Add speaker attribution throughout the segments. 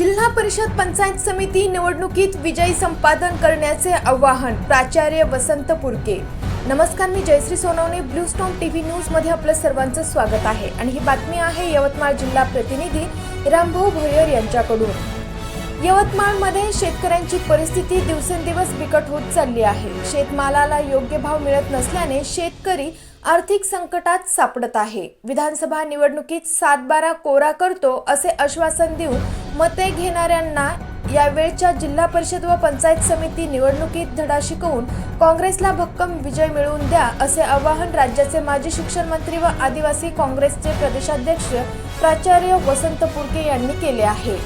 Speaker 1: जिल्हा परिषद पंचायत समिती निवडणुकीत विजयी संपादन करण्याचे आवाहन प्राचार्य वसंत पुरके. नमस्कार मी Jayashree Sonawane blue stone TV न्यूजमध्ये आपलं सर्वांचं स्वागत आहे. आणि ही बातमी आहे यवतमाळ जिल्हा प्रतिनिधी रामभाऊ भोयर यांच्याकडून. यवतमाळमध्ये शेतकऱ्यांची परिस्थिती दिवसेंदिवस बिकट होत चालली आहे. शेतमालाला योग्य भाव मिळत नसल्याने शेतकरी आर्थिक संकटात सापडत आहे. विधानसभा निवडणुकीत सातबारा कोरा करतो असे आश्वासन देऊन मते घेणाऱ्यांना यावेळच्या जिल्हा परिषद व पंचायत समिती निवडणुकीत धडा शिकवून काँग्रेसला भक्कम विजय मिळवून द्या असे आवाहन राज्याचे माजी शिक्षण मंत्री व आदिवासी काँग्रेसचे प्रदेशाध्यक्ष प्राचार्य वसंत पुरके यांनी केले आहे.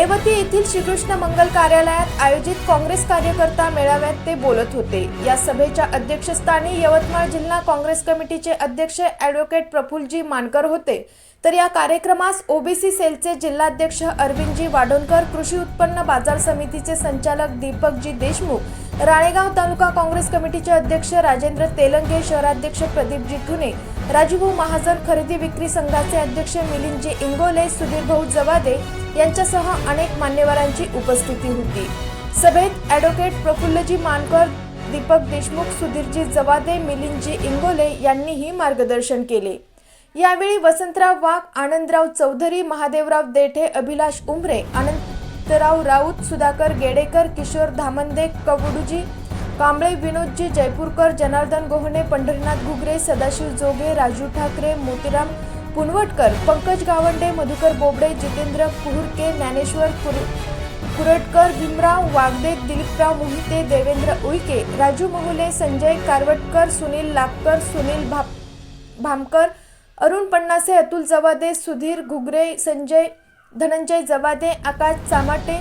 Speaker 1: एवती येथील श्रीकृष्ण मंगल कार्यालयात आयोजित काँग्रेस कार्यकर्ता मेळाव्यात ते बोलत होते. या सभेच्या अध्यक्षस्थानी यवतमाळ जिल्हा काँग्रेस कमिटीचे अध्यक्ष ॲडव्होकेट प्रफुलजी मानकर होते. तर या कार्यक्रमास ओबीसी सेलचे जिल्हाध्यक्ष अरविंदजी वाडोणकर कृषी उत्पन्न बाजार समितीचे संचालक दीपकजी देशमुख राळेगाव तालुका काँग्रेस कमिटीचे अध्यक्ष राजेंद्र तेलंगे शहराध्यक्ष प्रदीपजी ठुने राजूभाऊ महाजन खरेदी विक्री संघाचे अध्यक्ष मिलिंदजी इंगोले सुधीरभाऊ जवादे यांच्यासह अनेक मान्यवरांची उपस्थिती होती. सभेत ॲडव्होकेट प्रफुल्लजी मानकर दीपक देशमुख सुधीरजी जवादे मिलिंदजी इंगोले यांनीही मार्गदर्शन केले. यावेळी वसंतराव वाघ आनंदराव चौधरी महादेवराव देठे अभिलाष उमरे अनंतराव राऊत सुधाकर गेडेकर किशोर धामंदे कवडूजी कांबळे विनोदजी जयपूरकर जनार्दन गोहणे पंढरीनाथ घुगरे सदाशिव जोगे राजू ठाकरे मोतीराम पुनवटकर पंकज गावंडे मधुकर बोबडे जितेंद्र कुहुरके ज्ञानेश्वर कुर कुरटकर भीमराव वागदे दिलीपराव मोहिते देवेंद्र उईके राजू महुले संजय कारवटकर सुनील लापकर सुनील भाप भामकर अरुण पन्नासे अतुल जवादे सुधीर घुगरे संजय धनंजय जवादे आकाश चामाटे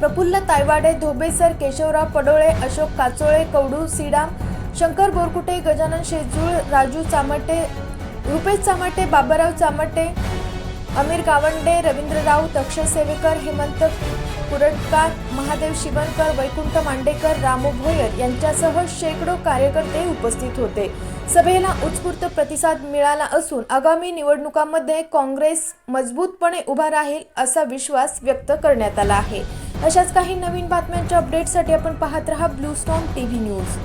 Speaker 1: प्रफुल्ल तायवाडे धोबेसर केशवराव पडोळे अशोक काचोळे कवडू सीडाम शंकर बोरकुटे गजानन शेजूळ राजू चामटे रुपेश चामटे बाबाराव चामटे अमीर गावंडे रवींद्र राऊत अक्षय सेवेकर हेमंत कुरटकार महादेव शिवनकर वैकुंठ मांडेकर रामू भोयर यांच्यासह शेकडो कार्यकर्ते उपस्थित होते. सभेला उत्स्फूर्त प्रतिसाद मिळाला असून आगामी निवडणुकांमध्ये काँग्रेस मजबूतपणे उभा राहील असा विश्वास व्यक्त करण्यात आला आहे. अशाच काही नवीन बातम्यांच्या अपडेटसाठी आपण पाहत रहा ब्लू स्टॉम टीव्ही न्यूज